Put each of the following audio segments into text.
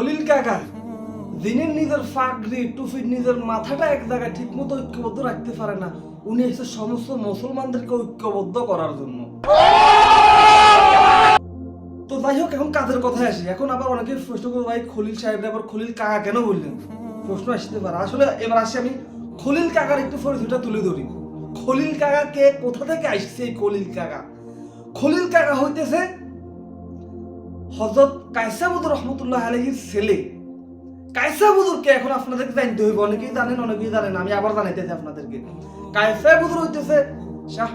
খলিল কাকা দিনের নিজের ফাগরি টুফির নিজের মাথাটা এক জায়গায় ঠিক মতো ঐক্যবদ্ধ রাখতে পারে না, উনি এসে সমস্ত মুসলমানদেরকে ঐক্যবদ্ধ করার জন্য। তো যাই হোক, এখন কাজের কথায় আসি? এখন আবার অনেকে প্রশ্ন করব, ভাই, খলিল সাহেব আবার খলিল কাকা কেন বললেন? প্রশ্ন আসতে পারে। আসলে এবার আসি আমি, খলিল কাকার একটু পরিচয়টা তুলে ধরি। খলিল কাকা কে? কোথা থেকে আসছে এই খলিল কাকা? খলিল কাকা হইতেছে হজরত কায়সাবুদুর রহমতুল্লাহ আলহির ছেলে। কায়সাবুদুরকে এখন আপনাদেরকে জানতে হইব, অনেকেই জানেন অনেকেই জানেন, আমি আবার জানাইতেছি আপনাদেরকে। কায়সাবুদুর হইতেছে শাহ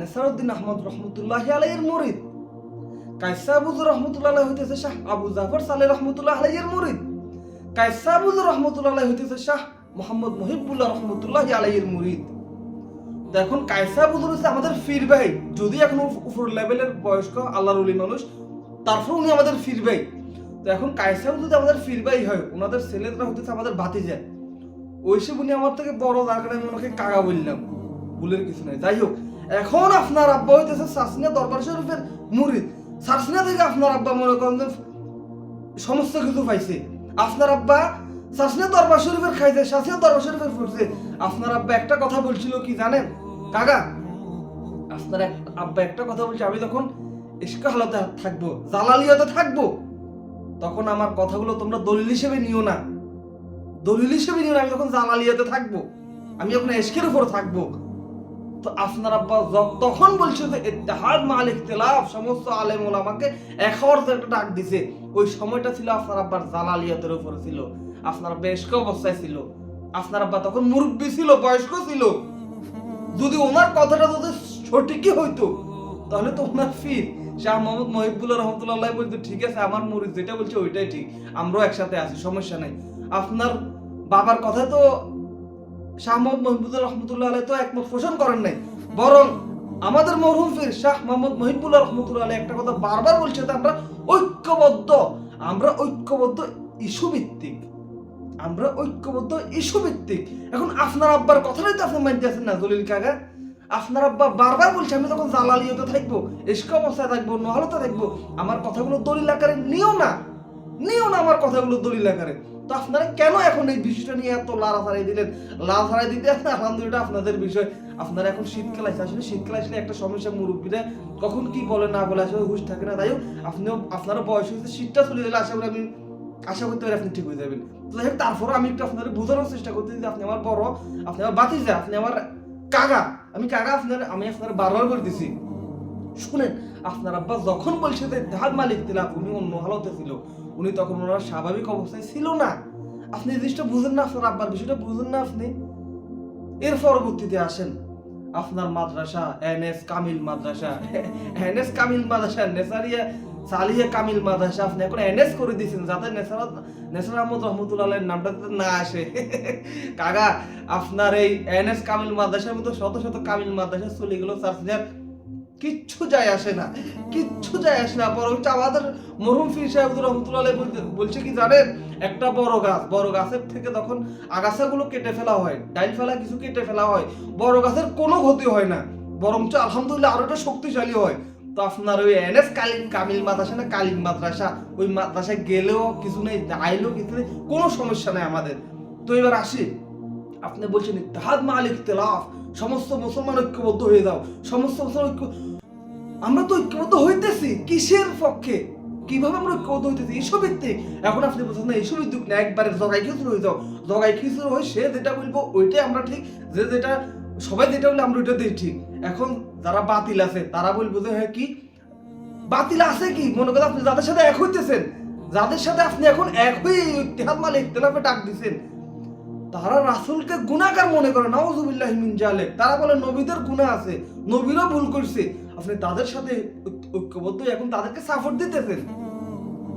নেসারউদ্দিন আহমদ রহমতুল্লাহ আলাইহির মুরিদ। কায়সাবুদুর রহমতুল্লাহ হইতেছে শাহ আবু জাফর সালে রহমতুল্লাহ আলাইহির মুরিদ। কায়সাবুদুর রহমতুল্লাহ হইতেছে শাহ মোহাম্মদ মুহিবুল্লাহ রহমতুল্লাহ আলাইহির মুরিদ। এখন কায়সা বুজুর হচ্ছে আমাদের ফির ভাই যদি এখন উপর লেভেলের বয়স্ক, আল্লাহর মানুষ তারপর উনি আমাদের ফির ভাই তো এখন কায়সা যদি আমাদের ফির ভাই হয়, ওনাদের ছেলেরা হতেছে আমাদের ভাতিজা ওই সব উনি আমার থেকে বড়, যার কারণে আমি ওনাকে কাকা বললাম। ভুলের কিছু নাই। যাই হোক, এখন আপনার আব্বা হইতেছে সাসনিয়া দরবার শরীফের মুরিদ। সাসনিয়া থেকে আপনার আব্বা মনে করেন যে সমস্ত কিছু পাইছে। আপনার আব্বা শাসনের দরবার শরীফের খাইছে শাসনের দরবার শরীফের ফুটছে আপনার আব্বা একটা কথা বলছিল কি জানেন? কাকা, আপনার আব্বা একটা কথা বলছে। আমি তখন ইস্কা থাকব, জালালিয়াতে থাকব। তখন আমার কথাগুলো তোমরা দলিল হিসেবে নিও না। দলিল হিসেবে নিও না, আমি তখন জালালিয়াতে থাকব, আমি যখন এশকের উপর থাকব, তো আপনার আব্বা তখন বলছে যে সমস্ত আলেম ওলামাকে এক একটা ডাক দিছে। ওই সময়টা ছিল আপনার আব্বার জালালিয়াতের উপরে ছিল। আপনার এশক অবস্থায় ছিল। আপনার আব্বা তখন মুরব্বী ছিল, বয়স্ক ছিল। যদি ওনার কথাটা যদি সঠিকই হইতো, তাহলে তো ওনার ফির শাহ মোহাম্মদ মহিবুল্লাহ রহমতুল্লাহ বলতো, ঠিক আছে, আমার যেটা বলছে ওইটাই ঠিক, আমরাও একসাথে আছি, সমস্যা নেই। আপনার বাবার কথা তো শাহ মোহাম্মদ মহিবুল্লাহ রহমতুল্লাহ আলাই তো একমত পোষণ করেন নাই। বরং আমাদের মরহুম ফির শাহ মোহাম্মদ মহিবুল্লাহ রহমতুল্লাহ আলাই একটা কথা বারবার বলছে আমরা ঐক্যবদ্ধ আমরা ঐক্যবদ্ধ ইস্যু ভিত্তিক আমরা ঐক্যবদ্ধ ইস্যু ভিত্তিক এখন আপনার আব্বার কথাটাই তো আপনি মানতে আছেন না দলিল কাকা? আপনার আব্বা বারবার বলছে, আমি তখন জালালিয়তে থাকব এসক অবস্থায় থাকব নহলতে থাকব। আমার কথাগুলো দলিল আকারে নিও না। নিও না আমার কথাগুলো দলিল আকারে। তো আপনারা কেন এখন এই বিষয়টা নিয়ে এত লাল হারাই দিলেন? লাল হারাই দিতে আলহামদুলিল্লাহ, আপনাদের বিষয়। আপনারা এখন শীতকাল আছে আসলে শীতকাল আসলে একটা সমস্যা, মুরব্বীরা কখন কি বলে, না বলে, আসলে হুশ থাকে না। তাই হোক, আপনিও, আপনারও বয়স হয়েছে, শীতটা চলে গেলে আশা করি আমি আশা করতে পারি আপনি ঠিক হয়ে যাবেন। তো যাই হোক তারপরে আমি একটু আপনাদের বোঝানোর চেষ্টা করতেছি যে আপনি আমার বড়, আপনি আমার বাতিজা, আপনি আমার কাকা আমি কাকা আপনার আমি আপনার বারবার করে দিছি শুনেন, আপনার আব্বা যখন বলছে যে ধার মালিক দিলাম উনি অন্য হালতে ছিল, উনি তখন ওনার স্বাভাবিক অবস্থায় ছিল না। আপনি জিনিসটা বুঝেন না আপনার আব্বার বিষয়টা, বুঝেন না আপনি। এর পরবর্তীতে আসেন, আপনার মাদ্রাসা, এন এস কামিল মাদ্রাসা, এন এস কামিল মাদ্রাসা, নেসারিয়া সালিয়া কামিল মাদ্রাসা, আপনি এখন এনএস করে দিয়েছেন যাতে নেসারাত নেসার আহমদ রহমতুল্লাহ নামটা না আসে। কাকা, আপনার এই এনএস কামিল মাদ্রাসার মতো শত শত কামিল মাদ্রাসা চলে গেল চার্চিনার কিচ্ছু যায় আসে না। কিচ্ছু যায় আসে না। বরঞ্চ আমাদের মরহুম ফির সাহেব রহমতুল্লাহ বলছে কি জানেন? একটা বড় গাছ, বড় গাছের থেকে তখন আগাছাগুলো কেটে ফেলা হয়, ডাইল ফেলা কিছু কেটে ফেলা হয়। বড় গাছের কোনো ক্ষতি হয় না। বরঞ্চ আলহামদুলিল্লাহ আরও শক্তিশালী হয়। তো আপনার ওই এনএস কালিম কামিল মাদ্রাসা না কালিম মাদ্রাসা, ওই মাদ্রাসায় গেলেও কিছু নেই, আইলেও কিছু নেই, কোনো সমস্যা নেই আমাদের। তো এবার আসি। আপনি বলছেন মালিক তেলাফ সমস্ত মুসলমান ঐক্যবদ্ধ হয়ে যাও, সমস্ত মুসলমান ঐক্য আমরা তো ঐক্যবদ্ধ হইতেছি, কিসের পক্ষে? কীভাবে আমরা ঐক্যবদ্ধ হইতেছি? এইসব ভিত্তিক এখন আপনি বলছেন, না, এইসব ভিত্তিক না একবারে জগাই খিচুড়ি হয়ে যাও। জগাই খিচুড়ি হয়ে সে যেটা বলব, ওইটাই আমরা ঠিক। যে যেটা সবাই যেটা বলে আমরা ওইটা দিই ঠিক। এখন যারা বাতিল আছে, তারা বলব যে হ্যাঁ কি? বাতিল আছে কি? মনে করেন আপনি যাদের সাথে এক হইতেছেন, যাদের সাথে আপনি এখন এক হয়ে এই ইত্তেহাদ মাল ইখতিলাফে ডাক দিছেন, তারা রাসুলকে গুনাহগার মনে করে, নাউজুবিল্লাহ মিন জালেক তারা বলে, নবীদের গুনাহ আছে নবীরা ভুল করছে। আপনি তাদের সাথে ঐক্যবদ্ধ এখন তাদেরকে সাপোর্ট দিতেছেন।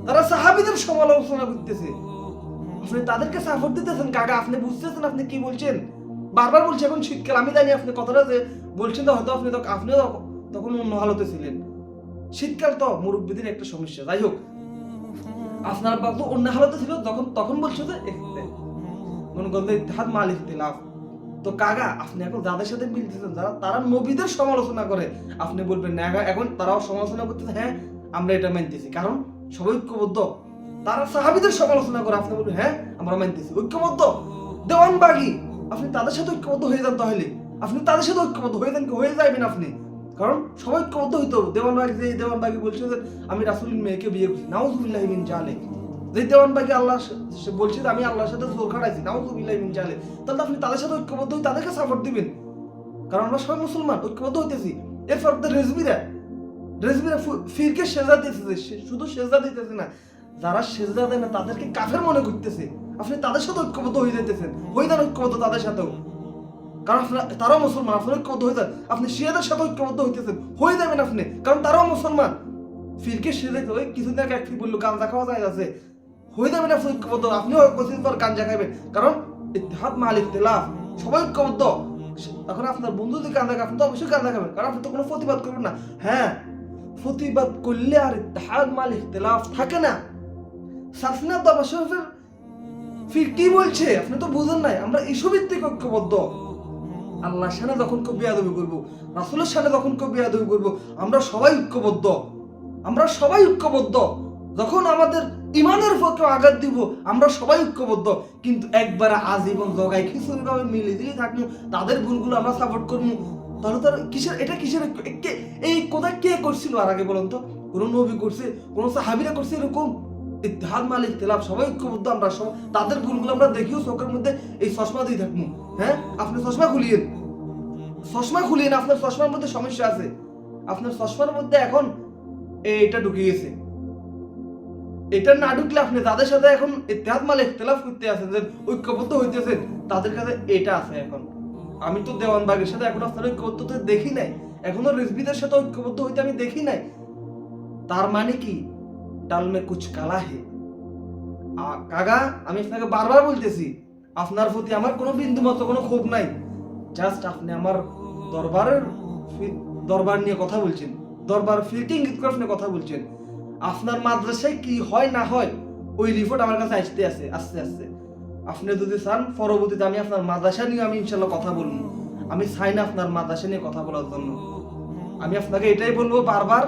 তারা সাহাবিদের সমালোচনা করতেছে। আপনি তাদেরকে সাপোর্ট দিতেছেন। কাকা, আপনি বুঝতেছেন আপনি কি বলছেন? বারবার বলছি, এখন শীতকাল, আমি জানি আপনি কথাটা যে বলছেন তো, হয়তো আপনি আপনিও তখন- অন্য হালতে ছিলেন। শীতকাল তো মুরব্বীদের একটা সমস্যা। যাই হোক, আপনার বাবু অন্য হালতে ছিল তখন তখন বলছো যে মনে করেন যে ইত্তেহাদ মাল ইখতিলাফ তো কাগা আপনি এখন যাদের সাথে মিলতেছেন যারা তারা নবীদের সমালোচনা করে। আপনি বলবেন, না এখন তারাও সমালোচনা করতেছে। হ্যাঁ আমরা এটা মানতেছি। কারণ সবাই ঐক্যবদ্ধ। তারা সাহাবিদের সমালোচনা করে, আপনি বলবেন হ্যাঁ আমরা মানতেছি। ঐক্যবদ্ধ। দেওয়ানবাগি। আপনি তাদের সাথে ঐক্যবদ্ধ হয়ে যান তাহলে। আপনি তাদের সাথে ঐক্যবদ্ধ হয়ে যান, হয়ে যাবেন আপনি। কারণ সবাই ঐক্যবদ্ধ হইতো দেওয়ানবাগি যে দেওয়ানবাগি বলছে যে, আমি রাসুলের মেয়েকে বিয়ে করছি। নাউজুবিল্লাহ মিন জালে যে দেওয়ানবাগি আল্লাহ সে বলছে যে, আমি আল্লাহর সাথে জোর খাটাইছি। নাউজুবিল্লাহ মিন জালে তাহলে আপনি তাদের সাথে ঐক্যবদ্ধ হয়ে তাদেরকে সাপোর্ট দিবেন। কারণ আমরা সবাই মুসলমান, ঐক্যবদ্ধ হইতেছি। এরপর তো রেজবিরা রেজবিরা ফিরকে সেজা দিতেছে। শুধু সেজা দিতেছে না, যারা সেজা দেয় না, তাদেরকে কাফের মনে করতেছে। আপনি তাদের সাথে ঐক্যবদ্ধ হয়ে যেতেছেন হয়ে যান ঐক্যবদ্ধ তাদের সাথেও। কারণ আপনারা তারাও মুসলমান আপনি ঐক্যবদ্ধ হয়ে যান। আপনি শিয়াদের সাথে ঐক্যবদ্ধ হইতেছেন। হয়ে যাবেন আপনি কারণ তারাও মুসলমান। ফিরকে সেজে ওই কিছুদিন আগে একটি বলল গাঞ্জা খাওয়া যায় আছে। হয়ে যাবেন আপনি ঐক্যবদ্ধ। আপনিও কিছুদিন পর গাঞ্জা খাবেন কারণ ইতিহাদ মালিক তেলাফ সবাই ঐক্যবদ্ধ। তখন আপনার বন্ধু যদি খায়, আপনি তো অবশ্যই গাঁদা খাবেন। কারণ আপনি তো কোনো প্রতিবাদ করবেন না। হ্যাঁ প্রতিবাদ করলে আর ইতিহাদ মাল ইখতিলাফ থাকে না। সাফিনা দাবা শরীফের ফির কি বলছে? আপনি তো বুঝেন নাই, আমরা ইস্যু ভিত্তিক ঐক্যবদ্ধ। আল্লাহর সামনে যখন কেউ বিয়াদবি করব, রাসুলের সামনে যখন কেউ বিয়াদবি করব, আমরা সবাই ঐক্যবদ্ধ। আমরা সবাই ঐক্যবদ্ধ। যখন আমাদের ইমানের কেউ আঘাত দিব, আমরা সবাই ঐক্যবদ্ধ। কিন্তু একবারে আজীবন জগাই খিচুড়ি ভাবে মিলে দিলে থাকব তাদের ভুলগুলো আমরা সাপোর্ট করব। তাহলে তার কিসের, এটা কিসের এই কোথায় কে করছিল? আর আগে বলুন তো। কোন নবী করছে, কোন সাহাবিরা করছে এরকম? মালিক সবাই ঐক্যবদ্ধ, আমরা তাদের ভুলগুলো আমরা দেখিও চোখের মধ্যে এই চশমা দিয়ে থাকব। হ্যাঁ? আপনি চশমা খুলিয়েন। চশমা খুলিয়েন, আপনার চশমার মধ্যে সমস্যা আছে। আপনার চশমার মধ্যে এখন এইটা ঢুকে গেছে। এটা না ঢুকলে আপনি তাদের সাথে এখন ইতিহাদ মাল ইখতিলাফ করতে আছেন, যে ঐক্যবদ্ধ হইতেছেন তাদের কাছে এটা আছে এখন। আমি তো দেওয়ানবাগের সাথে এখন আপনার ঐক্যবদ্ধ দেখি নাই। এখনও রিজবিদের সাথে ঐক্যবদ্ধ হইতে আমি দেখি নাই। তার মানে কি? ডাল মে কুচ কালা হে। কাকা, আমি আপনাকে বারবার বলতেছি, আপনার প্রতি আমার কোনো বিন্দু মতো কোনো ক্ষোভ নাই। জাস্ট আপনি আমার দরবারের দরবার নিয়ে কথা বলছেন। দরবার ফিল্টিং নিয়ে কথা বলছেন। আপনার মাদ্রাসায় কি হয় না হয়, ওই রিপোর্ট আমার কাছে আসতে আছে, আস্তে আস্তে আপনি যদি চান, পরবর্তীতে আমি আপনার মাদ্রাসা নিয়ে আমি ইনশাল্লাহ কথা বলব। আমি চাই না আপনার মাদ্রাসা নিয়ে কথা বলার জন্য। আমি আপনাকে এটাই বলব বারবার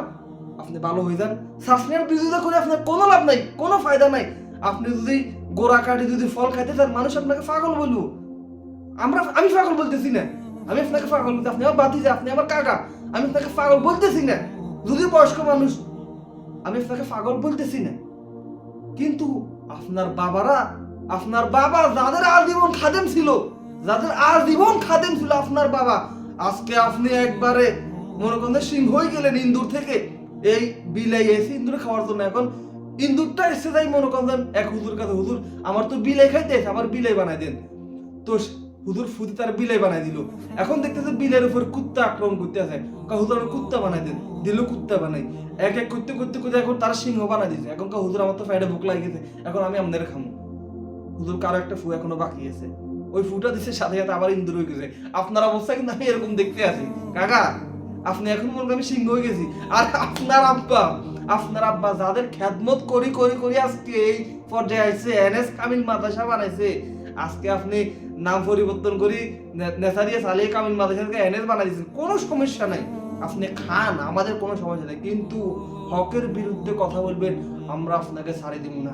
আপনি ভালো হয়ে যান। সাসনিয়ার বিরোধিতা করে আপনার কোনো লাভ নাই, কোনো ফায়দা নাই। আপনি যদি গোড়া কাটি যদি ফল খাইতে চান, মানুষ আপনাকে পাগল বলব আমরা আমি পাগল বলতেছি না। আমি আপনাকে পাগল বলতে আপনি আমার বাতি বাতিজা, আপনি আমার কাকা। আমি আপনাকে পাগল বলতেছি না। যদি বয়স্ক মানুষ আমি আপনাকে পাগল বলতেছি না। কিন্তু আপনার বাবারা আপনার বাবা যাদের আজীবন খাদেম ছিল, যাদের আজীবন খাদেম ছিল আপনার বাবা, আজকে আপনি একবারে মনে করেন যে সিংহ হয়ে গেলেন ইন্দুর থেকে। এই বিলাই এসে ইন্দুর খাওয়ার জন্য এখন ইন্দুরটা এসে যাই মনে করেন এক হুজুর কাছে হুজুর আমার তো বিলাই খাইতে আছে, আমার বিলাই বানাই দেন। তো হুজুর ফুদি তার বিলাই বানাই দিল। এখন দেখতেছে বিলের উপর কুত্তা আক্রমণ করতে আছে। হুজুর আমার কুত্তা বানাই দেন। দিল কুত্তা বানাই। এক এক করতে করতে করতে এখন তার সিংহ বানাই দিয়েছে এখন কা হুজুর আমার তো ফ্যাটে ভুক গেছে এখন আমি আমাদের খামো। হুজুর কারও একটা ফু এখনও বাকি আছে। ওই ফুটা দিছে সাথে সাথে আবার ইন্দুর হয়ে গেছে। আপনার অবস্থা কিন্তু আমি এরকম দেখতে আছি। কাকা আপনি এখন বলবেন আমি সিংহ হয়ে গেছি। আর আপনার আব্বা আপনার আব্বা যাদের খ্যাতমত করি করি করি আজকে এই পর্যায়ে আইছে, এনএস কামিল মাদ্রাসা বানাইছে। আজকে আপনি নাম পরিবর্তন করি নেসারিয়া সালিয়া কামিল মাদ্রাসাকে এনএস বানাই দিয়েছেন। কোনো সমস্যা নাই। আপনি খান, আমাদের কোনো সমস্যা নেই। কিন্তু হকের বিরুদ্ধে কথা বলবেন, আমরা আপনাকে ছাড়ি দিব না।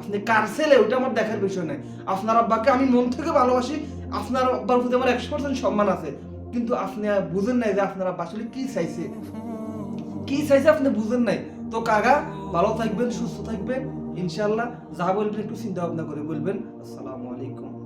আপনি কার ছেলে? ওটা আমার দেখার বিষয় নাই। আপনার আব্বাকে আমি মন থেকে ভালোবাসি। আপনার আব্বার প্রতি আমার একশো পার্সেন্ট সম্মান আছে। কিন্তু আপনি বুঝেন নাই যে আপনারা আসলে কি চাইছে। কি চাইছে আপনি বুঝেন নাই। তো কাকা, ভালো থাকবেন, সুস্থ থাকবেন। ইনশাল্লাহ যা বলবেন একটু চিন্তা ভাবনা করে বলবেন। আসসালামু আলাইকুম।